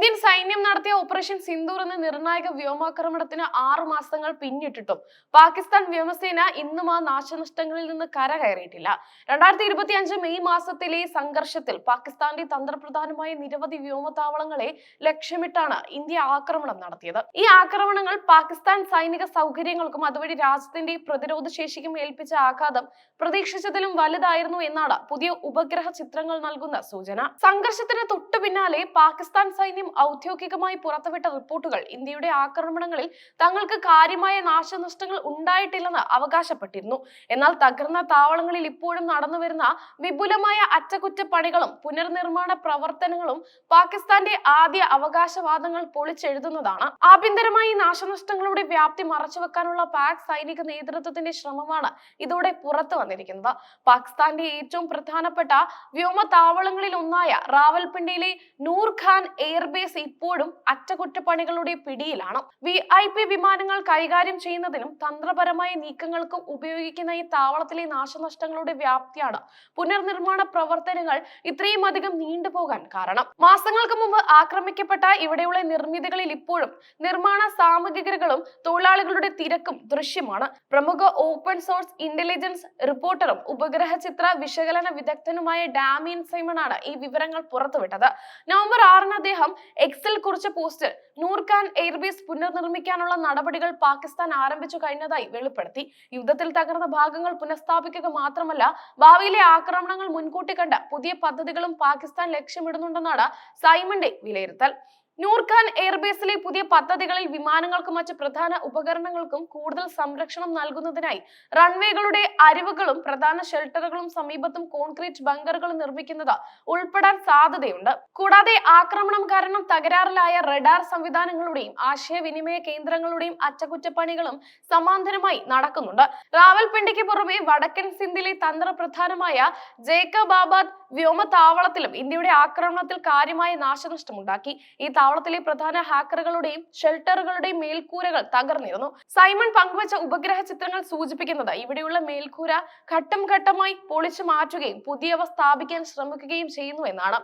Indian സൈന്യം നടത്തിയ operation Sindoor എന്ന നിർണായക വ്യോമാക്രമണത്തിന് ആറു മാസങ്ങൾ പിന്നിട്ടിട്ടും പാകിസ്ഥാൻ വ്യോമസേന ഇന്നും ആ നാശനഷ്ടങ്ങളിൽ നിന്ന് കരകയറിയിട്ടില്ല. രണ്ടായിരത്തി ഇരുപത്തി അഞ്ച് മെയ് മാസത്തിലെ സംഘർഷത്തിൽ പാകിസ്ഥാന്റെ തന്ത്രപ്രധാനമായ നിരവധി വ്യോമതാവളങ്ങളെ ലക്ഷ്യമിട്ടാണ് ഇന്ത്യ ആക്രമണം നടത്തിയത്. ഈ ആക്രമണങ്ങൾ പാകിസ്ഥാൻ സൈനിക സൗകര്യങ്ങൾക്കും അതുവഴി രാജ്യത്തിന്റെ പ്രതിരോധ ശേഷിക്കും ഏൽപ്പിച്ച ആഘാതം പ്രതീക്ഷിച്ചതിലും വലുതായിരുന്നു എന്നാണ് പുതിയ ഉപഗ്രഹ ചിത്രങ്ങൾ നൽകുന്ന സൂചന. സംഘർഷത്തിന് തൊട്ടു പിന്നാലെ പാകിസ്ഥാൻ സൈന്യം ഔദ്യോഗികമായി പുറത്തുവിട്ട റിപ്പോർട്ടുകൾ ഇന്ത്യയുടെ ആക്രമണങ്ങളിൽ തങ്ങൾക്ക് കാര്യമായ നാശനഷ്ടങ്ങൾ ഉണ്ടായിട്ടില്ലെന്ന് അവകാശപ്പെട്ടിരുന്നു. എന്നാൽ തകർന്ന താവളങ്ങളിൽ ഇപ്പോഴും നടന്നുവരുന്ന വിപുലമായ അറ്റകുറ്റപ്പണികളും പുനർനിർമ്മാണ പ്രവർത്തനങ്ങളും പാകിസ്ഥാന്റെ ആദ്യ അവകാശവാദങ്ങൾ പൊളിച്ചെഴുതുന്നതാണ്. ആഭ്യന്തരമായി നാശനഷ്ടങ്ങളുടെ വ്യാപ്തി മറച്ചുവെക്കാനുള്ള പാക് സൈനിക നേതൃത്വത്തിന്റെ ശ്രമമാണ് ഇതോടെ പുറത്തു വന്നിരിക്കുന്നത്. പാകിസ്ഥാന്റെ ഏറ്റവും പ്രധാനപ്പെട്ട വ്യോമ താവളങ്ങളിൽ ഒന്നായ റാവൽപിണ്ടിയിലെ നൂർ ഖാൻ എയർബേസ് ഇപ്പോഴും അറ്റകുറ്റപ്പണികളുടെ പിടിയിലാണ്. വി ഐ പി വിമാനങ്ങൾ കൈകാര്യം ചെയ്യുന്നതിനും തന്ത്രപരമായ നീക്കങ്ങൾക്കും ഉപയോഗിക്കുന്ന ഈ താവളത്തിലെ നാശനഷ്ടങ്ങളുടെ വ്യാപ്തിയാണ് പുനർനിർമ്മാണ പ്രവർത്തനങ്ങൾ ഇത്രയും അധികം നീണ്ടുപോകാൻ കാരണം. മാസങ്ങൾക്ക് മുമ്പ് ആക്രമിക്കപ്പെട്ട ഇവിടെയുള്ള നിർമ്മിതികളിൽ ഇപ്പോഴും നിർമ്മാണ സാമഗ്രികളും തൊഴിലാളികളുടെ തിരക്കും ദൃശ്യമാണ്. പ്രമുഖ ഓപ്പൺ സോഴ്സ് ഇന്റലിജൻസ് റിപ്പോർട്ടറും ഉപഗ്രഹ ചിത്ര വിശകലന വിദഗ്ധനുമായ ഡാമിയൻ സൈമൺ ആണ് ഈ വിവരങ്ങൾ പുറത്തുവിട്ടത്. നവംബർ ആറിന് അദ്ദേഹം എക്സിൽ കുറിച്ച പോസ്റ്റിൽ നൂർഖാൻ എയർബേസ് പുനർനിർമ്മിക്കാനുള്ള നടപടികൾ പാകിസ്ഥാൻ ആരംഭിച്ചു കഴിഞ്ഞതായി വെളിപ്പെടുത്തി. യുദ്ധത്തിൽ തകർന്ന ഭാഗങ്ങൾ പുനഃസ്ഥാപിക്കുക മാത്രമല്ല ഭാവിയിലെ ആക്രമണങ്ങൾ മുൻകൂട്ടി കണ്ട പുതിയ പദ്ധതികളും പാകിസ്ഥാൻ ലക്ഷ്യമിടുന്നുണ്ടെന്നാണ് സൈമന്റെ വിലയിരുത്തൽ. നൂർഖാൻ എയർബേസിലെ പുതിയ പദ്ധതികളിൽ വിമാനങ്ങൾക്കും മറ്റ് പ്രധാന ഉപകരണങ്ങൾക്കും കൂടുതൽ സംരക്ഷണം നൽകുന്നതിനായി റൺവേകളുടെ അരിവുകളും പ്രധാന ഷെൽട്ടറുകളും സമീപത്തും കോൺക്രീറ്റ് ബങ്കറുകൾ നിർമ്മിക്കുന്നത് ഉൾപ്പെടാൻ സാധ്യതയുണ്ട്. കൂടാതെ ആക്രമണം കാരണം തകരാറിലായ റഡാർ സംവിധാനങ്ങളുടെയും ആശയവിനിമയ കേന്ദ്രങ്ങളുടെയും അറ്റകുറ്റപ്പണികളും സമാന്തരമായി നടക്കുന്നുണ്ട്. റാവൽപിണ്ടിക്ക് പുറമെ വടക്കൻ സിന്ധിലെ തന്ത്രപ്രധാനമായ ജേക്കബാബാദ് വ്യോമതാവളത്തിലും ഇന്ത്യയുടെ ആക്രമണത്തിൽ കാര്യമായ നാശനഷ്ടമുണ്ടാക്കി. ഈ താവളത്തിലെ പ്രധാന ഹാക്കറുകളുടെയും ഷെൽട്ടറുകളുടെയും മേൽക്കൂരകൾ തകർന്നിരുന്നു. സൈമൺ പങ്കുവച്ച ഉപഗ്രഹ ചിത്രങ്ങൾ സൂചിപ്പിക്കുന്നത് ഇവിടെയുള്ള മേൽക്കൂര ഘട്ടം ഘട്ടമായി പൊളിച്ചു മാറ്റുകയും പുതിയവ സ്ഥാപിക്കാൻ ശ്രമിക്കുകയും ചെയ്യുന്നു എന്നാണ്.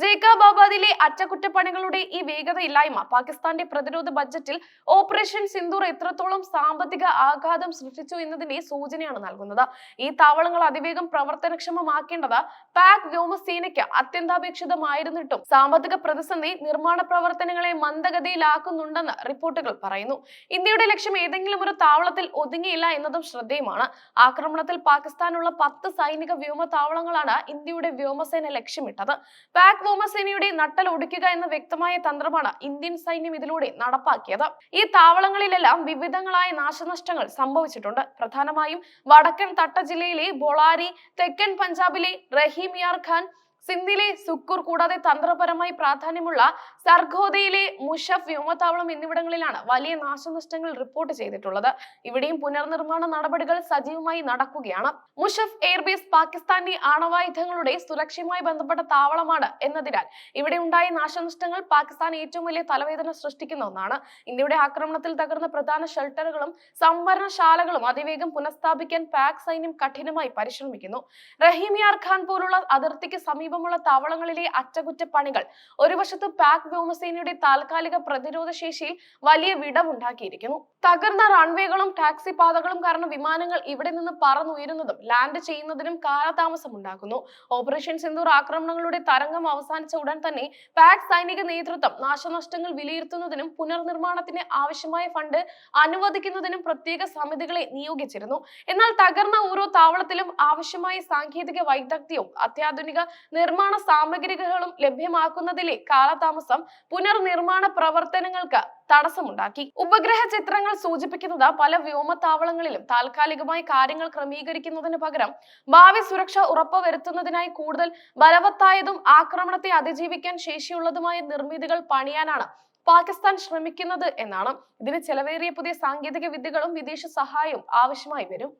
ജേക്കാബാബാദിലെ അറ്റകുറ്റപ്പണികളുടെ ഈ വേഗതയില്ലായ്മ പാകിസ്ഥാന്റെ പ്രതിരോധ ബജറ്റിൽ ഓപ്പറേഷൻ സിന്ദൂർ എത്രത്തോളം സാമ്പത്തിക ആഘാതം സൃഷ്ടിച്ചു എന്നതിന്റെ സൂചനയാണ് നൽകുന്നത്. ഈ താവളങ്ങൾ അതിവേഗം പ്രവർത്തനക്ഷമമാക്കേണ്ടത് പാക് വ്യോമസേനയ്ക്ക് അത്യന്താപേക്ഷിതമായിരുന്നിട്ടും സാമ്പത്തിക പ്രതിസന്ധി നിർമ്മാണ പ്രവർത്തനങ്ങളെ മന്ദഗതിയിലാക്കുന്നുണ്ടെന്ന് റിപ്പോർട്ടുകൾ പറയുന്നു. ഇന്ത്യയുടെ ലക്ഷ്യം ഏതെങ്കിലും ഒരു താവളത്തിൽ ഒതുങ്ങിയില്ല എന്നതും ശ്രദ്ധേയമാണ്. ആക്രമണത്തിൽ പാകിസ്ഥാനുള്ള പത്ത് സൈനിക വ്യോമ താവളങ്ങളാണ് ഇന്ത്യയുടെ വ്യോമസേന ലക്ഷ്യമിട്ടത്. പാക് വ്യോമസേനയുടെ നട്ടൽ ഒടുക്കുക എന്ന വ്യക്തമായ തന്ത്രമാണ് ഇന്ത്യൻ സൈന്യം ഇതിലൂടെ നടപ്പാക്കിയത്. ഈ താവളങ്ങളിലെല്ലാം വിവിധങ്ങളായ നാശനഷ്ടങ്ങൾ സംഭവിച്ചിട്ടുണ്ട്. പ്രധാനമായും വടക്കൻ തട്ട ജില്ലയിലെ ബൊളാരി തെക്കൻ പഞ്ചാബിലെ റഹീമിയാർ ഖാൻ സിന്ധിലെ സുക്കൂർ കൂടാതെ തന്ത്രപരമായി പ്രാധാന്യമുള്ള സർഗോദയിലെ മുഷഫ് വ്യോമത്താവളം എന്നിവിടങ്ങളിലാണ് വലിയ നാശനഷ്ടങ്ങൾ റിപ്പോർട്ട് ചെയ്തിട്ടുള്ളത്. ഇവിടെയും പുനർനിർമ്മാണ നടപടികൾ സജീവമായി നടക്കുകയാണ്. മുഷഫ് എയർബേസ് പാകിസ്ഥാന്റെ ആണവായുധങ്ങളുടെ സുരക്ഷയുമായി ബന്ധപ്പെട്ട താവളമാണ് എന്നതിനാൽ ഇവിടെ ഉണ്ടായ നാശനഷ്ടങ്ങൾ പാകിസ്ഥാൻ ഏറ്റവും വലിയ തലവേദന സൃഷ്ടിക്കുന്ന ഒന്നാണ്. ഇന്ത്യയുടെ ആക്രമണത്തിൽ തകർന്ന പ്രധാന ഷെൽട്ടറുകളും സംവരണശാലകളും അതിവേഗം പുനഃസ്ഥാപിക്കാൻ പാക് സൈന്യം കഠിനമായി പരിശ്രമിക്കുന്നു. റഹീമിയാർ ഖാൻ പോലുള്ള അതിർത്തിക്ക് സമീപമുള്ള താവളങ്ങളിലെ അറ്റകുറ്റപ്പണികൾ. ഒരു വശത്ത് പാക് വ്യോമസേനയുടെ താൽക്കാലിക പ്രതിരോധ ശേഷിയിൽ വലിയ വിടവുണ്ടാക്കിയിരിക്കുന്നു. തകർന്ന റൺവേകളും ടാക്സി പാതകളും കാരണം വിമാനങ്ങൾ ഇവിടെ നിന്ന് പറന്നുയരുന്നതും ലാൻഡ് ചെയ്യുന്നതിനും കാലതാമസം ഉണ്ടാക്കുന്നു. ഓപ്പറേഷൻ സിന്ദൂർ ആക്രമണങ്ങളുടെ തരംഗം അവസാനിച്ച ഉടൻ തന്നെ പാക് സൈനിക നേതൃത്വം നാശനഷ്ടങ്ങൾ വിലയിരുത്തുന്നതിനും പുനർനിർമ്മാണത്തിന് ആവശ്യമായ ഫണ്ട് അനുവദിക്കുന്നതിനും പ്രത്യേക സമിതികളെ നിയോഗിച്ചിരുന്നു. എന്നാൽ തകർന്ന ഓരോ താവളത്തിലും ആവശ്യമായ സാങ്കേതിക വൈദഗ്ധ്യവും അത്യാധുനിക നിർമ്മാണ സാമഗ്രികളും ലഭ്യമാക്കുന്നതിലെ കാലതാമസം പുനർനിർമ്മാണ പ്രവർത്തനങ്ങൾക്ക് തടസ്സമുണ്ടാക്കി. ഉപഗ്രഹ ചിത്രങ്ങൾ സൂചിപ്പിക്കുന്നത് പല വ്യോമത്താവളങ്ങളിലും താൽക്കാലികമായി കാര്യങ്ങൾ ക്രമീകരിക്കുന്നതിന് പകരം ഭാവി സുരക്ഷ ഉറപ്പുവരുത്തുന്നതിനായി കൂടുതൽ ബലവത്തായതും ആക്രമണത്തെ അതിജീവിക്കാൻ ശേഷിയുള്ളതുമായ നിർമ്മിതികൾ പണിയാനാണ് പാകിസ്ഥാൻ ശ്രമിക്കുന്നത് എന്നാണ്. ഇതിന് ചെലവേറിയ പുതിയ സാങ്കേതിക വിദ്യകളും വിദേശ സഹായവും ആവശ്യമായി വരും.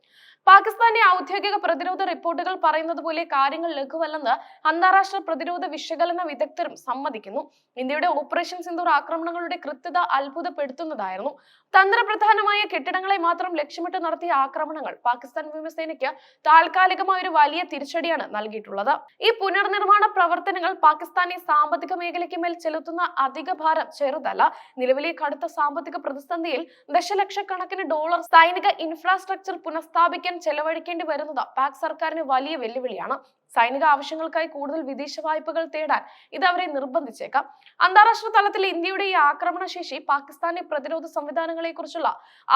പാകിസ്ഥാന്റെ ഔദ്യോഗിക പ്രതിരോധ റിപ്പോർട്ടുകൾ പറയുന്നത് പോലെ കാര്യങ്ങൾ ലഘുവല്ലെന്ന് അന്താരാഷ്ട്ര പ്രതിരോധ വിശകലന വിദഗ്ധരും സമ്മതിക്കുന്നു. ഇന്ത്യയുടെ ഓപ്പറേഷൻ സിന്ദൂർ ആക്രമണങ്ങളുടെ കൃത്യത അത്ഭുതപ്പെടുത്തുന്നതായിരുന്നു. തന്ത്രപ്രധാനമായ കെട്ടിടങ്ങളെ മാത്രം ലക്ഷ്യമിട്ട് നടത്തിയ ആക്രമണങ്ങൾ പാകിസ്ഥാൻ വ്യോമസേനയ്ക്ക് താൽക്കാലികമായ ഒരു വലിയ തിരിച്ചടിയാണ് നൽകിയിട്ടുള്ളത്. ഈ പുനർനിർമ്മാണ പ്രവർത്തനങ്ങൾ പാകിസ്ഥാനി സാമ്പത്തിക മേഖലയ്ക്ക് മേൽ ചെലുത്തുന്ന അധിക ഭാരം ചെറുതല്ല നിലവിലെ കടുത്ത സാമ്പത്തിക പ്രതിസന്ധിയിൽ ദശലക്ഷക്കണക്കിന് ഡോളർ സൈനിക ഇൻഫ്രാസ്ട്രക്ചർ പുനഃസ്ഥാപിക്കാൻ ചെലവഴിക്കേണ്ടി വരുന്നത് പാക് സർക്കാരിന് വലിയ വെല്ലുവിളിയാണ്. സൈനിക ആവശ്യങ്ങൾക്കായി കൂടുതൽ വിദേശ വായ്പകൾ തേടാൻ ഇത് അവരെ നിർബന്ധിച്ചേക്കാം. അന്താരാഷ്ട്ര തലത്തിൽ ഇന്ത്യയുടെ ഈ ആക്രമണശേഷി പാകിസ്ഥാന്റെ പ്രതിരോധ സംവിധാനങ്ങളെ കുറിച്ചുള്ള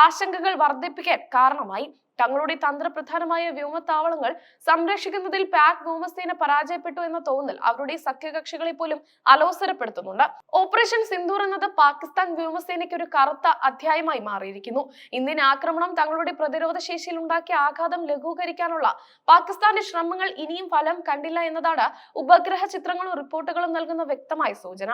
ആശങ്കകൾ വർദ്ധിപ്പിക്കാൻ കാരണമായി. തങ്ങളുടെ തന്ത്രപ്രധാനമായ വ്യോമത്താവളങ്ങൾ സംരക്ഷിക്കുന്നതിൽ പാക് വ്യോമസേന പരാജയപ്പെട്ടു എന്ന തോന്നൽ അവരുടെ സഖ്യകക്ഷികളെ പോലും അലോസരപ്പെടുത്തുന്നുണ്ട്. ഓപ്പറേഷൻ സിന്ദൂർ എന്നത് പാകിസ്ഥാൻ വ്യോമസേനയ്ക്ക് ഒരു കറുത്ത അധ്യായമായി മാറിയിരിക്കുന്നു. ഇന്ത്യൻ ആക്രമണം തങ്ങളുടെ പ്രതിരോധ ശേഷിയിൽ ഉണ്ടാക്കിയ ആഘാതം ലഘൂകരിക്കാനുള്ള പാകിസ്ഥാന്റെ ശ്രമങ്ങൾ ഇനിയും ഫലം കണ്ടില്ല എന്നതാണ് ഉപഗ്രഹ ചിത്രങ്ങളും റിപ്പോർട്ടുകളും നൽകുന്ന വ്യക്തമായ സൂചന.